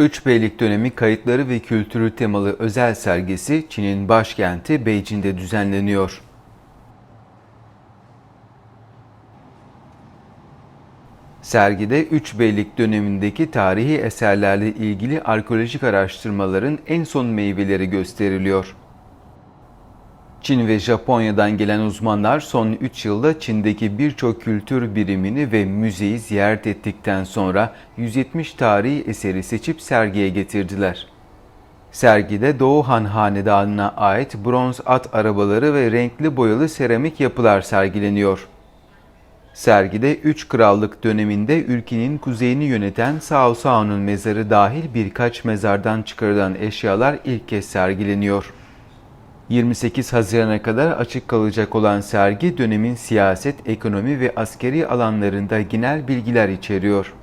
Üç Beylik dönemi kayıtları ve kültürü temalı özel sergisi Çin'in başkenti Beijing'de düzenleniyor. Sergide Üç Beylik dönemindeki tarihi eserlerle ilgili arkeolojik araştırmaların en son meyveleri gösteriliyor. Çin ve Japonya'dan gelen uzmanlar son 3 yılda Çin'deki birçok kültür birimini ve müzeyi ziyaret ettikten sonra 170 tarihi eseri seçip sergiye getirdiler. Sergide Doğu Han Hanedanı'na ait bronz at arabaları ve renkli boyalı seramik yapılar sergileniyor. Sergide 3 krallık döneminde ülkenin kuzeyini yöneten Cao Cao'nun mezarı dahil birkaç mezardan çıkarılan eşyalar ilk kez sergileniyor. 28 Haziran'a kadar açık kalacak olan sergi dönemin siyaset, ekonomi ve askeri alanlarında genel bilgiler içeriyor.